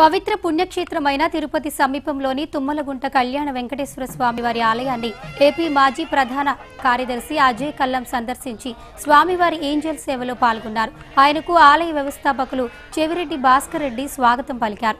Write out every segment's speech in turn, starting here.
పవిత్ర పుణ్యక్షేత్రమైన తిరుపతి సమీపంలోని తుమ్మలగుంట కళ్యాణ వెంకటేశ్వర స్వామి వారి ఆలయాన్ని ఏపీ మాజీ ప్రధాన కార్యదర్శి అజయ్ కల్లం సందర్శించి స్వామివారి ఏంజల్ సేవలో పాల్గొన్నారు. ఆయనకు ఆలయ వ్యవస్థాపకులు చెవిరెడ్డి భాస్కర్ రెడ్డి స్వాగతం పలికారు.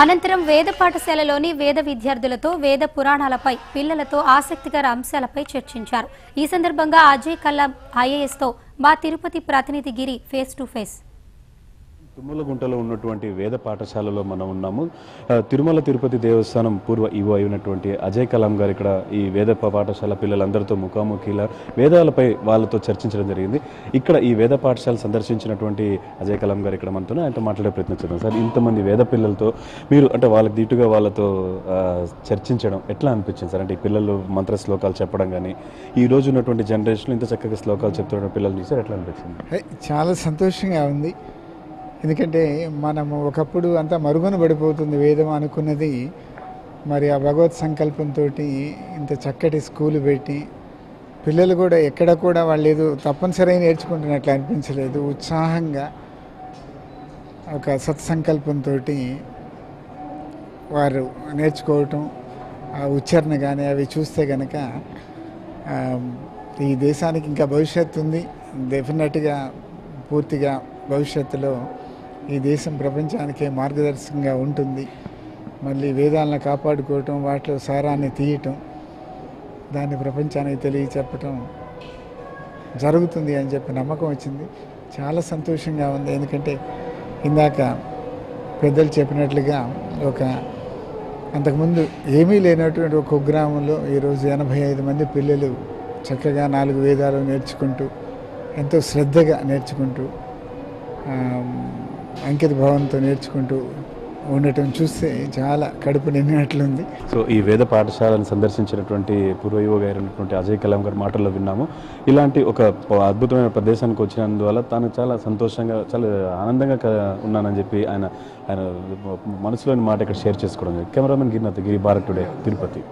అనంతరం వేద పాఠశాలలోని వేద విద్యార్థులతో వేద పురాణాలపై పిల్లలతో ఆసక్తికర అంశాలపై చర్చించారు. ఈ సందర్భంగా అజయ్ కల్లం ఐఏఎస్తో మా తిరుపతి ప్రతినిధి గిరి ఫేస్ టు ఫేస్ తుమ్మలగుంటలో ఉన్నటువంటి వేద పాఠశాలలో మనం ఉన్నాము. తిరుమల తిరుపతి దేవస్థానం పూర్వ ఈవో అయినటువంటి అజయ్ కలాం గారు ఇక్కడ ఈ వేద పాఠశాల పిల్లలందరితో ముఖాముఖిలా వేదాలపై వాళ్ళతో చర్చించడం జరిగింది. ఇక్కడ ఈ వేద పాఠశాల సందర్శించినటువంటి అజయ్ కలాం గారు ఇక్కడ మనతో ఆయనతో మాట్లాడే ప్రయత్నం చేద్దాం. సార్ ఇంతమంది వేద పిల్లలతో మీరు అంటే వాళ్ళకి దీటుగా వాళ్ళతో చర్చించడం ఎట్లా అనిపించింది సార్? అంటే ఈ పిల్లలు మంత్ర శ్లోకాలు చెప్పడం కానీ ఈ రోజు ఉన్నటువంటి జనరేషన్ ఇంత చక్కగా శ్లోకాలు చెప్తున్న పిల్లలు చూసారు ఎట్లా అనిపించింది? చాలా సంతోషంగా ఉంది. ఎందుకంటే మనము ఒకప్పుడు అంతా మరుగున పడిపోతుంది వేదం అనుకున్నది. మరి ఆ భగవత్ సంకల్పంతో ఇంత చక్కటి స్కూల్ పెట్టి పిల్లలు కూడా ఎక్కడ కూడా వాళ్ళు ఏదో తప్పనిసరి నేర్చుకుంటున్నట్లు అనిపించలేదు. ఉత్సాహంగా ఒక సత్సంకల్పంతో వారు నేర్చుకోవటం ఆ ఉచ్చారణ కానీ అవి చూస్తే కనుక ఈ దేశానికి ఇంకా భవిష్యత్తు ఉంది. డెఫినెట్గా పూర్తిగా భవిష్యత్తులో ఈ దేశం ప్రపంచానికే మార్గదర్శకంగా ఉంటుంది. మళ్ళీ వేదాలను కాపాడుకోవటం వాటిలో సారాన్ని తీయటం దాన్ని ప్రపంచానికి తెలియచెప్పటం జరుగుతుంది అని చెప్పి నమ్మకం వచ్చింది. చాలా సంతోషంగా ఉంది. ఎందుకంటే ఇందాక పెద్దలు చెప్పినట్లుగా ఒక అంతకుముందు ఏమీ లేనటువంటి ఒక కుగ్రామంలో ఈరోజు ఎనభై ఐదు మంది పిల్లలు చక్కగా నాలుగు వేదాలు నేర్చుకుంటూ ఎంతో శ్రద్ధగా నేర్చుకుంటూ అంకిత భావంతో నేర్చుకుంటూ ఉండటం చూస్తే చాలా కడుపు నిండినట్లుంది. సో ఈ వేద పాఠశాలను సందర్శించినటువంటి పూర్వయువ గారు అజయ్ కలాం గారి మాటల్లో విన్నాము. ఇలాంటి ఒక అద్భుతమైన ప్రదేశానికి వచ్చినందువల్ల తాను చాలా సంతోషంగా చాలా ఆనందంగా ఉన్నానని చెప్పి ఆయన ఆయన మనసులోని మాట ఇక్కడ షేర్ చేసుకోవడం కెమెరామెన్ గిరినాథ్ గిరి భారత్ టుడే తిరుపతి.